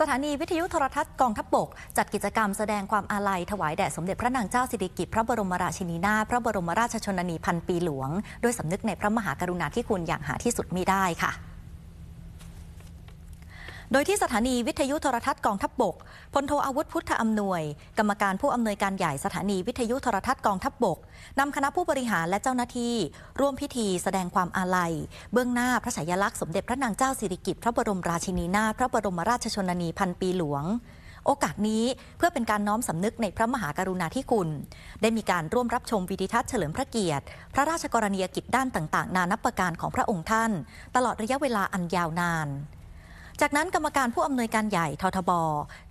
สถานีวิทยุโทรทัศน์กองทัพบก จัดกิจกรรมแสดงความอาลัยถวายแด่สมเด็จพระนางเจ้าสิริกิติ์พระบรมราชินีนาถพระบรมราชชนนีพันปีหลวง ด้วยสำนึกในพระมหากรุณาธิคุณอย่างหาที่สุดมิได้ค่ะ โดยที่สถานีวิทยุโทรทัศน์กองทัพบกพลโทอาวุธพุทธอำนวย กรรมการผู้อำนวยการใหญ่สถานีวิทยุโทรทัศน์กองทัพบกนำคณะผู้บริหารและเจ้าหน้าที่ ร่วมพิธีแสดงความอาลัย เบื้องหน้าพระฉายาลักษณ์สมเด็จพระนางเจ้าสิริกิติ์พระบรมราชินีนาถพระบรมราชชนนีพันปีหลวงโอกาสนี้เพื่อเป็นการน้อมสำนึกในพระมหากรุณาธิคุณ ได้มีการร่วมรับชมวิดิทัศน์เฉลิมพระเกียรติ พระราชกรณียกิจด้านต่าง ๆ นานับประการของพระองค์ท่าน ตลอดระยะเวลาอันยาวนาน จากนั้นกรรมการผู้อำนวยการใหญ่ททบ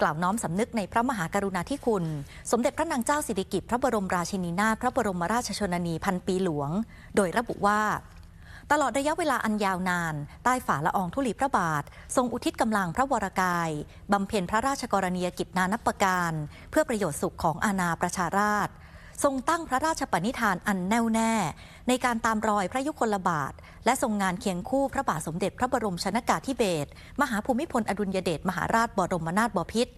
กล่าวน้อมสำนึกในพระมหากรุณาธิคุณ สมเด็จพระนางเจ้าสิริกิติ์พระบรมราชินีนาถพระบรมราชชนนีพันปีหลวง โดยระบุว่าตลอดระยะเวลาอันยาวนาน ใต้ฝ่าละอองธุลีพระบาท ทรงอุทิศกำลังพระวรกาย บำเพ็ญพระราชกรณียกิจนานับประการ เพื่อประโยชน์สุขของอาณาประชาราษฎร์ ทรงตั้งพระราชปณิธานอันแน่วแน่ ในการตามรอยพระยุคลบาท และทรงงานเคียงคู่พระบาทสมเด็จพระบรมชนากาธิเบศรมหาภูมิพลอดุลยเดชมหาราชบรมนาถบพิตร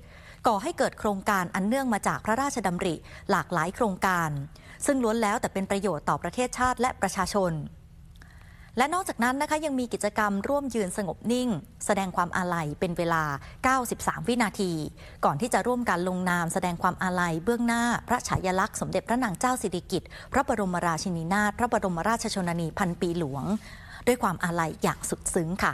ก่อให้เกิดโครงการอันเนื่องมาจากพระราชดำริหลากหลายโครงการ ซึ่งล้วนแล้วแต่เป็นประโยชน์ต่อประเทศชาติและประชาชน และนอกจากนั้นนะคะยังมีกิจกรรมร่วมยืนสงบนิ่ง แสดงความอาลัยเป็นเวลา 93 วินาที ก่อนที่จะร่วมกันลงนามแสดงความอาลัยเบื้องหน้า พระฉายาลักษณ์สมเด็จพระนางเจ้าสิริกิติ์พระบรมราชินีนาถพระบรมราชชนนีพันปีหลวง ด้วยความอาลัยอย่างสุดซึ้งค่ะ